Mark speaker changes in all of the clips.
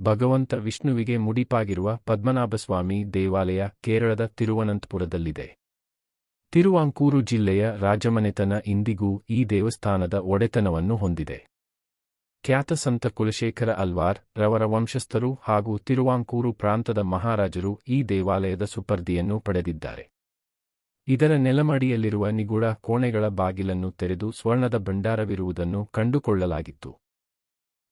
Speaker 1: ಭಗವಂತ ವಿಷ್ಣುವಿಗೆ ಮುಡಿಪಾಗಿರುವ ಪದ್ಮನಾಭಸ್ವಾಮಿ ದೇವಾಲಯ ಕೇರಳದ ತಿರುವನಂತಪುರದಲ್ಲಿದೆ. ತಿರುವಾಂಕೂರು ಜಿಲ್ಲೆಯ ರಾಜಮನೆತನ ಇಂದಿಗೂ ಈ ದೇವಸ್ಥಾನದ ಒಡೆತನವನ್ನು ಹೊಂದಿದೆ. ಖ್ಯಾತ ಸಂತ ಕುಲಶೇಖರ ಅಲ್ವಾರ್ ರವರ ವಂಶಸ್ಥರು ಹಾಗೂ ತಿರುವಾಂಕೂರು ಪ್ರಾಂತದ ಮಹಾರಾಜರು ಈ ದೇವಾಲಯದ ಸುಪರ್ದಿಯನ್ನು ಪಡೆದಿದ್ದಾರೆ. ಇದರ ನೆಲಮಡಿಯಲ್ಲಿರುವ ನಿಗೂಢ ಕೋಣೆಗಳ ಬಾಗಿಲನ್ನು ತೆರೆದು ಸ್ವರ್ಣದ ಭಂಡಾರವಿರುವುದನ್ನು ಕಂಡುಕೊಳ್ಳಲಾಗಿತ್ತು.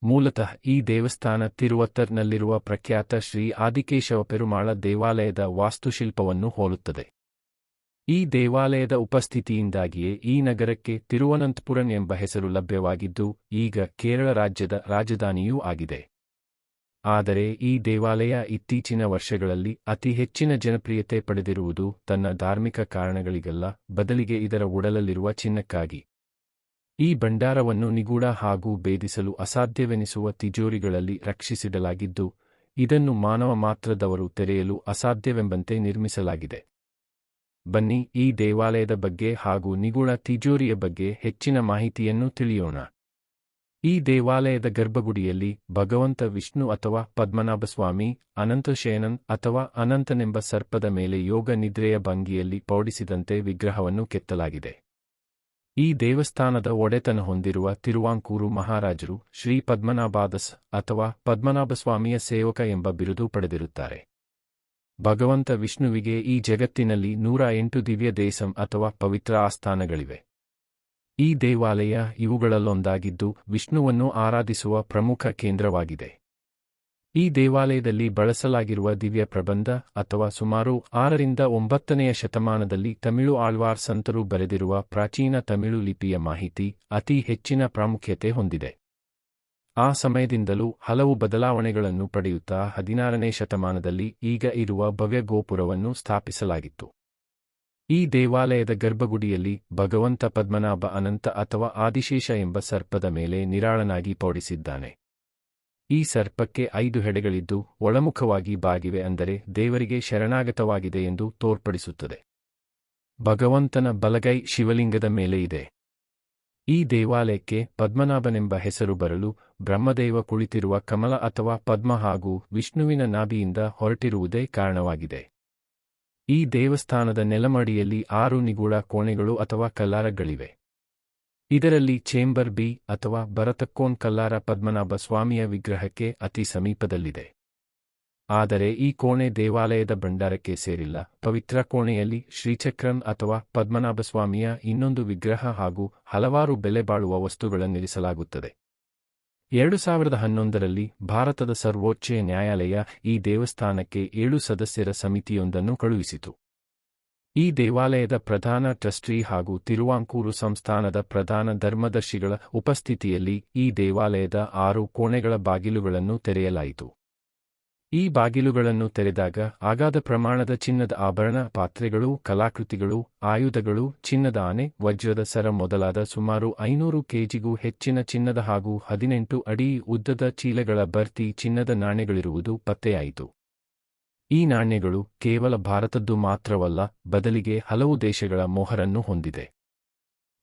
Speaker 1: ಮೂಲತಃ ಈ ದೇವಸ್ಥಾನ ತಿರುವತ್ತರ್ನಲ್ಲಿರುವ ಪ್ರಖ್ಯಾತ ಶ್ರೀ ಆದಿಕೇಶವ ಪೆರುಮಾಳ ದೇವಾಲಯದ ವಾಸ್ತುಶಿಲ್ಪವನ್ನು ಹೋಲುತ್ತದೆ. ಈ ದೇವಾಲಯದ ಉಪಸ್ಥಿತಿಯಿಂದಾಗಿಯೇ ಈ ನಗರಕ್ಕೆ ತಿರುವನಂತಪುರಂ ಎಂಬ ಹೆಸರು ಲಭ್ಯವಾಗಿದ್ದು, ಈಗ ಕೇರಳ ರಾಜ್ಯದ ರಾಜಧಾನಿಯೂ ಆಗಿದೆ. ಆದರೆ ಈ ದೇವಾಲಯ ಇತ್ತೀಚಿನ ವರ್ಷಗಳಲ್ಲಿ ಅತಿ ಹೆಚ್ಚಿನ ಜನಪ್ರಿಯತೆ ಪಡೆದಿರುವುದು ತನ್ನ ಧಾರ್ಮಿಕ ಕಾರಣಗಳಿಗಲ್ಲ, ಬದಲಿಗೆ ಇದರ ಒಡಲಲ್ಲಿರುವ ಚಿನ್ನಕ್ಕಾಗಿ. ಈ ಭಂಡಾರವನ್ನು ನಿಗೂಢ ಹಾಗೂ ಭೇದಿಸಲು ಅಸಾಧ್ಯವೆನಿಸುವ ತಿಜೋರಿಗಳಲ್ಲಿ ರಕ್ಷಿಸಿಡಲಾಗಿದ್ದು, ಇದನ್ನು ಮಾನವ ಮಾತ್ರದವರು ತೆರೆಯಲು ಅಸಾಧ್ಯವೆಂಬಂತೆ ನಿರ್ಮಿಸಲಾಗಿದೆ. ಬನ್ನಿ ಈ ದೇವಾಲಯದ ಬಗ್ಗೆ ಹಾಗೂ ನಿಗೂಢ ತಿಜೋರಿಯ ಬಗ್ಗೆ ಹೆಚ್ಚಿನ ಮಾಹಿತಿಯನ್ನು ತಿಳಿಯೋಣ. ಈ ದೇವಾಲಯದ ಗರ್ಭಗುಡಿಯಲ್ಲಿ ಭಗವಂತ ವಿಷ್ಣು ಅಥವಾ ಪದ್ಮನಾಭಸ್ವಾಮಿ ಅನಂತಶಯನನ್ ಅಥವಾ ಅನಂತನೆಂಬ ಸರ್ಪದ ಮೇಲೆ ಯೋಗ ನಿದ್ರೆಯ ಭಂಗಿಯಲ್ಲಿ ಪೌಡಿಸಿದಂತೆ ವಿಗ್ರಹವನ್ನು ಕೆತ್ತಲಾಗಿದೆ. ಈ ದೇವಸ್ಥಾನದ ಒಡೆತನ ಹೊಂದಿರುವ ತಿರುವಾಂಕೂರು ಮಹಾರಾಜರು ಶ್ರೀ ಪದ್ಮನಾಭಾದಸ್ ಅಥವಾ ಪದ್ಮನಾಭಸ್ವಾಮಿಯ ಸೇವಕ ಎಂಬ ಬಿರುದು ಪಡೆದಿರುತ್ತಾರೆ. ಭಗವಂತ ವಿಷ್ಣುವಿಗೆ ಈ ಜಗತ್ತಿನಲ್ಲಿ ನೂರ ಎಂಟು ದಿವ್ಯ ದೇಸಂ ಅಥವಾ ಪವಿತ್ರ ಆಸ್ಥಾನಗಳಿವೆ. ಈ ದೇವಾಲಯ ಇವುಗಳಲ್ಲೊಂದಾಗಿದ್ದು ವಿಷ್ಣುವನ್ನು ಆರಾಧಿಸುವ ಪ್ರಮುಖ ಕೇಂದ್ರವಾಗಿದೆ. ಈ ದೇವಾಲಯದಲ್ಲಿ ಬಳಸಲಾಗಿರುವ ದಿವ್ಯ ಪ್ರಬಂಧ ಅಥವಾ ಸುಮಾರು ಆರರಿಂದ ಒಂಬತ್ತನೆಯ ಶತಮಾನದಲ್ಲಿ ತಮಿಳು ಆಳ್ವಾರ್ ಸಂತರು ಬರೆದಿರುವ ಪ್ರಾಚೀನ ತಮಿಳು ಲಿಪಿಯ ಮಾಹಿತಿ ಅತಿ ಹೆಚ್ಚಿನ ಪ್ರಾಮುಖ್ಯತೆ ಹೊಂದಿದೆ. ಆ ಸಮಯದಿಂದಲೂ ಹಲವು ಬದಲಾವಣೆಗಳನ್ನು ಪಡೆಯುತ್ತಾ ಹದಿನಾರನೇ ಶತಮಾನದಲ್ಲಿ ಈಗ ಇರುವ ಭವ್ಯ ಗೋಪುರವನ್ನು ಸ್ಥಾಪಿಸಲಾಗಿತ್ತು. ಈ ದೇವಾಲಯದ ಗರ್ಭಗುಡಿಯಲ್ಲಿ ಭಗವಂತ ಪದ್ಮನಾಭ ಅನಂತ ಅಥವಾ ಆದಿಶೇಷ ಎಂಬ ಸರ್ಪದ ಮೇಲೆ ನಿರಾಳನಾಗಿ ಪೌಡಿಸಿದ್ದಾನೆ. ಈ ಸರ್ಪಕ್ಕೆ ಐದು ಹೆಡೆಗಳಿದ್ದು ಒಳಮುಖವಾಗಿ ಬಾಗಿವೆ ಅಂದರೆ ದೇವರಿಗೆ ಶರಣಾಗತವಾಗಿದೆ ಎಂದು ತೋರ್ಪಡಿಸುತ್ತದೆ. ಭಗವಂತನ ಬಲಗೈ ಶಿವಲಿಂಗದ ಮೇಲೆ ಇದೆ. ಈ ದೇವಾಲಯಕ್ಕೆ ಪದ್ಮನಾಭನೆಂಬ ಹೆಸರು ಬರಲು ಬ್ರಹ್ಮದೇವ ಕುಳಿತಿರುವ ಕಮಲ ಅಥವಾ ಪದ್ಮ ಹಾಗೂ ವಿಷ್ಣುವಿನ ನಾಭಿಯಿಂದ ಹೊರಟಿರುವುದೇ ಕಾರಣವಾಗಿದೆ. ಈ ದೇವಸ್ಥಾನದ ನೆಲಮಡಿಯಲ್ಲಿ ಆರು ನಿಗೂಢ ಕೋಣೆಗಳು ಅಥವಾ ಕಲ್ಲಾರಗಳಿವೆ ಇದರಲ್ಲಿ ಚೇಂಬರ್ ಬಿ ಅಥವಾ ಭರತಕ್ಕೋನ್ ಕಲ್ಲಾರ ಪದ್ಮನಾಭ ಸ್ವಾಮಿಯ ವಿಗ್ರಹಕ್ಕೆ ಅತಿ ಸಮೀಪದಲ್ಲಿದೆ. ಆದರೆ ಈ ಕೋಣೆ ದೇವಾಲಯದ ಭಂಡಾರಕ್ಕೆ ಸೇರಿಲ್ಲ. ಪವಿತ್ರ ಕೋಣೆಯಲ್ಲಿ ಶ್ರೀಚಕ್ರನ್ ಅಥವಾ ಪದ್ಮನಾಭಸ್ವಾಮಿಯ ಇನ್ನೊಂದು ವಿಗ್ರಹ ಹಾಗೂ ಹಲವಾರು ಬೆಲೆ ಬಾಳುವ ವಸ್ತುಗಳನ್ನಿರಿಸಲಾಗುತ್ತದೆ ಎರಡು ಸಾವಿರದ ಹನ್ನೊಂದರಲ್ಲಿ ಭಾರತದ ಸರ್ವೋಚ್ಚ ನ್ಯಾಯಾಲಯ ಈ ದೇವಸ್ಥಾನಕ್ಕೆ ಏಳು ಸದಸ್ಯರ ಸಮಿತಿಯೊಂದನ್ನು ಕಳುಹಿಸಿತು. ಈ ದೇವಾಲಯದ ಪ್ರಧಾನ ಟ್ರಸ್ಟಿ ಹಾಗೂ ತಿರುವಾಂಕೂರು ಸಂಸ್ಥಾನದ ಪ್ರಧಾನ ಧರ್ಮದರ್ಶಿಗಳ ಉಪಸ್ಥಿತಿಯಲ್ಲಿ ಈ ದೇವಾಲಯದ ಆರು ಕೋಣೆಗಳ ಬಾಗಿಲುಗಳನ್ನು ತೆರೆಯಲಾಯಿತು. ಈ ಬಾಗಿಲುಗಳನ್ನು ತೆರೆದಾಗ ಅಗಾಧ ಪ್ರಮಾಣದ ಚಿನ್ನದ ಆಭರಣ ಪಾತ್ರೆಗಳು, ಕಲಾಕೃತಿಗಳು, ಆಯುಧಗಳು, ಚಿನ್ನದ ಆನೆ, ವಜ್ರದ ಸರ ಮೊದಲಾದ ಸುಮಾರು ಐನೂರು ಕೆಜಿಗೂ ಹೆಚ್ಚಿನ ಚಿನ್ನದ ಹಾಗೂ ಹದಿನೆಂಟು ಅಡಿ ಉದ್ದದ ಚೀಲಗಳ ಭರ್ತಿ ಚಿನ್ನದ ನಾಣ್ಯಗಳಿರುವುದು ಪತ್ತೆಯಾಯಿತು. ಈ ನಾಣ್ಯಗಳು ಕೇವಲ ಭಾರತದ್ದು ಮಾತ್ರವಲ್ಲ, ಬದಲಿಗೆ ಹಲವು ದೇಶಗಳ ಮೊಹರನ್ನು ಹೊಂದಿದೆ.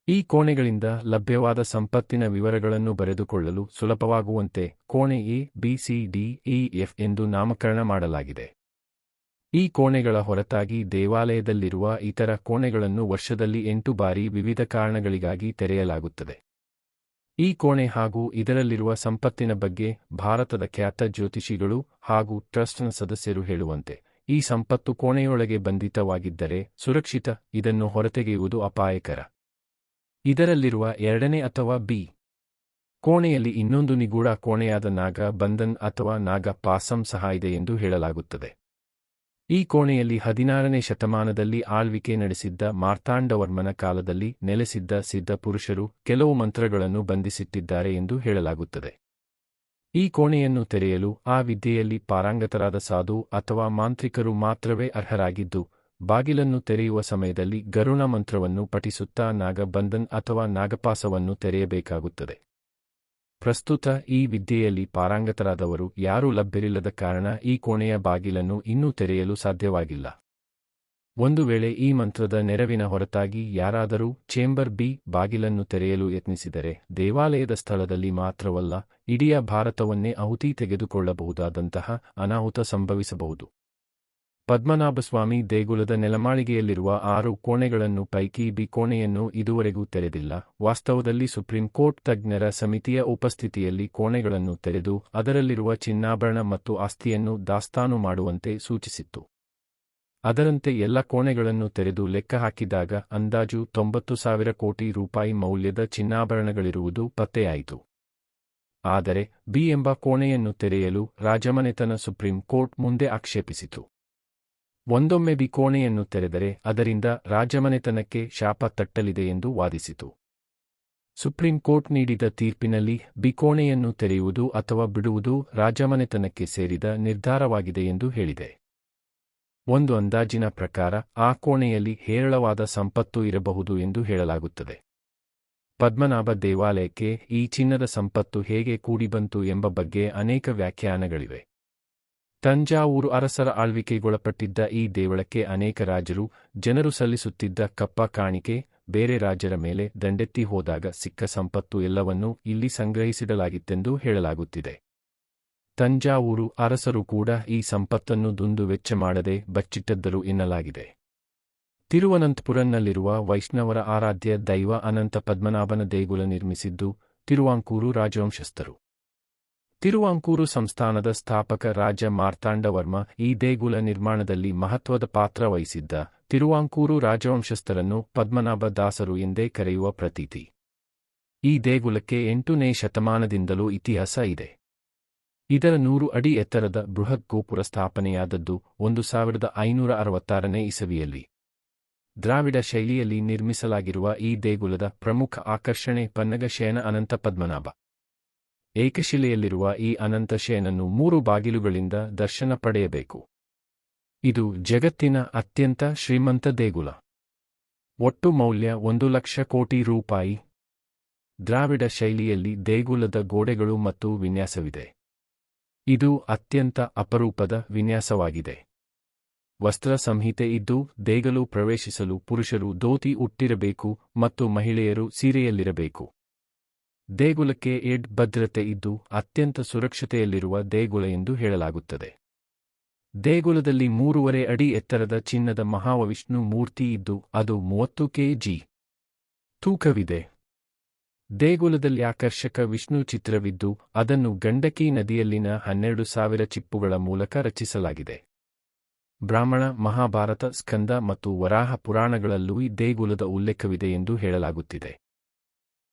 Speaker 1: ಈ ಕೋಣೆಗಳಿಂದ ಲಭ್ಯವಾದ ಸಂಪತ್ತಿನ ವಿವರಗಳನ್ನು ಬರೆದುಕೊಳ್ಳಲು ಸುಲಭವಾಗುವಂತೆ ಕೋಣೆ ಎ, ಬಿ ಎಫ್ ಎಂದು ನಾಮಕರಣ ಮಾಡಲಾಗಿದೆ. ಈ ಕೋಣೆಗಳ ಹೊರತಾಗಿ ದೇವಾಲಯದಲ್ಲಿರುವ ಇತರ ಕೋಣೆಗಳನ್ನು ವರ್ಷದಲ್ಲಿ ಎಂಟು ಬಾರಿ ವಿವಿಧ ಕಾರಣಗಳಿಗಾಗಿ ತೆರೆಯಲಾಗುತ್ತದೆ. ಈ ಕೋಣೆ ಹಾಗೂ ಇದರಲ್ಲಿರುವ ಸಂಪತ್ತಿನ ಬಗ್ಗೆ ಭಾರತದ ಖ್ಯಾತ ಜ್ಯೋತಿಷಿಗಳು ಹಾಗೂ ಟ್ರಸ್ಟ್ನ ಸದಸ್ಯರು ಹೇಳುವಂತೆ, ಈ ಸಂಪತ್ತು ಕೋಣೆಯೊಳಗೆ ಬಂಧಿತವಾಗಿದ್ದರೆ ಸುರಕ್ಷಿತ, ಇದನ್ನು ಹೊರತೆಗೆಯುವುದು ಅಪಾಯಕರ. ಇದರಲ್ಲಿರುವ ಎರಡನೇ ಅಥವಾ ಬಿ. ಕೋಣೆಯಲ್ಲಿ ಇನ್ನೊಂದು ನಿಗೂಢ ಕೋಣೆಯಾದ ನಾಗ ಬಂಧನ್ ಅಥವಾ ನಾಗ ಪಾಸಂ ಸಹ ಇದೆ ಎಂದು ಹೇಳಲಾಗುತ್ತದೆ. ಈ ಕೋಣೆಯಲ್ಲಿ ಹದಿನಾರನೇ ಶತಮಾನದಲ್ಲಿ ಆಳ್ವಿಕೆ ನಡೆಸಿದ್ದ ಮಾರ್ತಾಂಡವರ್ಮನ ಕಾಲದಲ್ಲಿ ನೆಲೆಸಿದ್ದ ಸಿದ್ಧ ಪುರುಷರು ಕೆಲವು ಮಂತ್ರಗಳನ್ನು ಬಂಧಿಸಿಟ್ಟಿದ್ದಾರೆ ಎಂದು ಹೇಳಲಾಗುತ್ತದೆ. ಈ ಕೋಣೆಯನ್ನು ತೆರೆಯಲು ಆ ವಿದ್ಯೆಯಲ್ಲಿ ಪಾರಂಗತರಾದ ಸಾಧು ಅಥವಾ ಮಾಂತ್ರಿಕರು ಮಾತ್ರವೇ ಅರ್ಹರಾಗಿದ್ದು, ಬಾಗಿಲನ್ನು ತೆರೆಯುವ ಸಮಯದಲ್ಲಿ ಗರುಣ ಮಂತ್ರವನ್ನು ಪಠಿಸುತ್ತಾ ನಾಗಬಂಧನ್ ಅಥವಾ ನಾಗಪಾಸವನ್ನು ತೆರೆಯಬೇಕಾಗುತ್ತದೆ. ಪ್ರಸ್ತುತ ಈ ವಿದ್ಯೆಯಲ್ಲಿ ಪಾರಂಗತರಾದವರು ಯಾರೂ ಲಭ್ಯರಿಲ್ಲದ ಕಾರಣ ಈ ಕೋಣೆಯ ಬಾಗಿಲನ್ನು ಇನ್ನೂ ತೆರೆಯಲು ಸಾಧ್ಯವಾಗಿಲ್ಲ. ಒಂದು ವೇಳೆ ಈ ಮಂತ್ರದ ನೆರವಿನ ಹೊರತಾಗಿ ಯಾರಾದರೂ ಚೇಂಬರ್ ಬಿ ಬಾಗಿಲನ್ನು ತೆರೆಯಲು ಯತ್ನಿಸಿದರೆ ದೇವಾಲಯದ ಸ್ಥಳದಲ್ಲಿ ಮಾತ್ರವಲ್ಲ, ಇಡೀ ಭಾರತವನ್ನೇ ಆಹುತಿ ತೆಗೆದುಕೊಳ್ಳಬಹುದಾದಂತಹ ಅನಾಹುತ ಸಂಭವಿಸಬಹುದು. ಪದ್ಮನಾಭಸ್ವಾಮಿ ದೇಗುಲದ ನೆಲಮಾಳಿಗೆಯಲ್ಲಿರುವ ಆರು ಕೋಣೆಗಳನ್ನು ಪೈಕಿ ಬಿ ಕೋಣೆಯನ್ನು ಇದುವರೆಗೂ ತೆರೆದಿಲ್ಲ. ವಾಸ್ತವದಲ್ಲಿ ಸುಪ್ರೀಂ ಕೋರ್ಟ್ ತಜ್ಞರ ಸಮಿತಿಯ ಉಪಸ್ಥಿತಿಯಲ್ಲಿ ಕೋಣೆಗಳನ್ನು ತೆರೆದು ಅದರಲ್ಲಿರುವ ಚಿನ್ನಾಭರಣ ಮತ್ತು ಆಸ್ತಿಯನ್ನು ದಾಸ್ತಾನು ಮಾಡುವಂತೆ ಸೂಚಿಸಿತ್ತು. ಅದರಂತೆ ಎಲ್ಲ ಕೋಣೆಗಳನ್ನು ತೆರೆದು ಲೆಕ್ಕ ಹಾಕಿದಾಗ ಅಂದಾಜು ತೊಂಬತ್ತು ಸಾವಿರ ಕೋಟಿ ರೂಪಾಯಿ ಮೌಲ್ಯದ ಚಿನ್ನಾಭರಣಗಳಿರುವುದು ಪತ್ತೆಯಾಯಿತು. ಆದರೆ ಬಿ ಎಂಬ ಕೋಣೆಯನ್ನು ತೆರೆಯಲು ರಾಜಮನೆತನ ಸುಪ್ರೀಂ ಕೋರ್ಟ್ ಮುಂದೆ ಆಕ್ಷೇಪಿಸಿತು. ಒಂದೊಮ್ಮೆ ಬಿಕೋಣೆಯನ್ನು ತೆರೆದರೆ ಅದರಿಂದ ರಾಜಮನೆತನಕ್ಕೆ ಶಾಪ ತಟ್ಟಲಿದೆ ಎಂದು ವಾದಿಸಿತು. ಸುಪ್ರೀಂ ಕೋರ್ಟ್ ನೀಡಿದ ತೀರ್ಪಿನಲ್ಲಿ ಬಿಕೋಣೆಯನ್ನು ತೆರೆಯುವುದು ಅಥವಾ ಬಿಡುವುದು ರಾಜಮನೆತನಕ್ಕೆ ಸೇರಿದ ನಿರ್ಧಾರವಾಗಿದೆ ಎಂದು ಹೇಳಿದೆ. ಒಂದು ಅಂದಾಜಿನ ಪ್ರಕಾರ ಆ ಕೋಣೆಯಲ್ಲಿ ಹೇರಳವಾದ ಸಂಪತ್ತು ಇರಬಹುದು ಎಂದು ಹೇಳಲಾಗುತ್ತದೆ. ಪದ್ಮನಾಭ ದೇವಾಲಯಕ್ಕೆ ಈ ಚಿನ್ನದ ಸಂಪತ್ತು ಹೇಗೆ ಕೂಡಿಬಂತು ಎಂಬ ಬಗ್ಗೆ ಅನೇಕ ವ್ಯಾಖ್ಯಾನಗಳಿವೆ. ತಂಜಾವೂರು ಅರಸರ ಆಳ್ವಿಕೆಗೊಳಪಟ್ಟಿದ್ದ ಈ ದೇವಳಕ್ಕೆ ಅನೇಕ ರಾಜರು, ಜನರು ಸಲ್ಲಿಸುತ್ತಿದ್ದ ಕಪ್ಪ ಕಾಣಿಕೆ, ಬೇರೆ ರಾಜರ ಮೇಲೆ ದಂಡೆತ್ತಿ ಹೋದಾಗ ಸಿಕ್ಕ ಸಂಪತ್ತು ಎಲ್ಲವನ್ನೂ ಇಲ್ಲಿ ಸಂಗ್ರಹಿಸಿಡಲಾಗಿತ್ತೆಂದು ಹೇಳಲಾಗುತ್ತಿದೆ. ತಂಜಾವೂರು ಅರಸರು ಕೂಡ ಈ ಸಂಪತ್ತನ್ನು ದುಂದು ವೆಚ್ಚ ಮಾಡದೆ ಬಚ್ಚಿಟ್ಟದ್ದರು ಎನ್ನಲಾಗಿದೆ. ತಿರುವನಂತಪುರಂನಲ್ಲಿರುವ ವೈಷ್ಣವರ ಆರಾಧ್ಯ ದೈವ ಅನಂತ ಪದ್ಮನಾಭನ ದೇಗುಲ ನಿರ್ಮಿಸಿದ್ದು ತಿರುವಾಂಕೂರು ರಾಜವಂಶಸ್ಥರು. ತಿರುವಾಂಕೂರು ಸಂಸ್ಥಾನದ ಸ್ಥಾಪಕ ರಾಜ ಮಾರ್ತಾಂಡವರ್ಮ ಈ ದೇಗುಲ ನಿರ್ಮಾಣದಲ್ಲಿ ಮಹತ್ವದ ಪಾತ್ರ ವಹಿಸಿದ್ದ. ತಿರುವಾಂಕೂರು ರಾಜವಂಶಸ್ಥರನ್ನು ಪದ್ಮನಾಭ ದಾಸರು ಎಂದೇ ಕರೆಯುವ ಪ್ರತೀತಿ. ಈ ದೇಗುಲಕ್ಕೆ ಎಂಟನೇ ಶತಮಾನದಿಂದಲೂ ಇತಿಹಾಸ ಇದೆ. ಇದರ ನೂರು ಅಡಿ ಎತ್ತರದ ಬೃಹತ್ ಗೋಪುರ ಸ್ಥಾಪನೆಯಾದದ್ದು ಒಂದು ಸಾವಿರದ ಐನೂರ ಅರವತ್ತಾರನೇ ಇಸವಿಯಲ್ಲಿ. ದ್ರಾವಿಡ ಶೈಲಿಯಲ್ಲಿ ನಿರ್ಮಿಸಲಾಗಿರುವ ಈ ದೇಗುಲದ ಪ್ರಮುಖ ಆಕರ್ಷಣೆ ಪನ್ನಗಶಯನ ಅನಂತ ಪದ್ಮನಾಭ. ಏಕಶಿಲೆಯಲ್ಲಿರುವ ಈ ಅನಂತಶಯನನ್ನು ಮೂರು ಬಾಗಿಲುಗಳಿಂದ ದರ್ಶನ ಪಡೆಯಬೇಕು. ಇದು ಜಗತ್ತಿನ ಅತ್ಯಂತ ಶ್ರೀಮಂತ ದೇಗುಲ. ಒಟ್ಟು ಮೌಲ್ಯ ಒಂದು ಲಕ್ಷ ಕೋಟಿ ರೂಪಾಯಿ. ದ್ರಾವಿಡ ಶೈಲಿಯಲ್ಲಿ ದೇಗುಲದ ಗೋಡೆಗಳು ಮತ್ತು ವಿನ್ಯಾಸವಿದೆ. ಇದು ಅತ್ಯಂತ ಅಪರೂಪದ ವಿನ್ಯಾಸವಾಗಿದೆ. ವಸ್ತ್ರ ಸಂಹಿತೆ ಇದ್ದು, ದೇಗಲು ಪ್ರವೇಶಿಸಲು ಪುರುಷರು ದೋತಿ ಉಟ್ಟಿರಬೇಕು ಮತ್ತು ಮಹಿಳೆಯರು ಸೀರೆಯಲ್ಲಿರಬೇಕು. ದೇಗುಲಕ್ಕೆ ಏಡ್ ಭದ್ರತೆ ಇದ್ದು ಅತ್ಯಂತ ಸುರಕ್ಷತೆಯಲ್ಲಿರುವ ದೇಗುಲ ಎಂದು ಹೇಳಲಾಗುತ್ತದೆ. ದೇಗುಲದಲ್ಲಿ ಮೂರುವರೆ ಅಡಿ ಎತ್ತರದ ಚಿನ್ನದ ಮಹಾವಿಷ್ಣು ಮೂರ್ತಿ ಇದ್ದು ಅದು ಮೂವತ್ತು ಕೆಜಿ. ತೂಕವಿದೆ. ದೇಗುಲದಲ್ಲಿ ಆಕರ್ಷಕ ವಿಷ್ಣು ಚಿತ್ರವಿದ್ದು ಅದನ್ನು ಗಂಡಕಿ ನದಿಯಲ್ಲಿನ ಹನ್ನೆರಡು ಸಾವಿರ ಚಿಪ್ಪುಗಳ ಮೂಲಕ ರಚಿಸಲಾಗಿದೆ. ಬ್ರಾಹ್ಮಣ, ಮಹಾಭಾರತ, ಸ್ಕಂದ ಮತ್ತು ವರಾಹ ಪುರಾಣಗಳಲ್ಲೂ ಈ ದೇಗುಲದ ಉಲ್ಲೇಖವಿದೆ ಎಂದು ಹೇಳಲಾಗುತ್ತಿದೆ.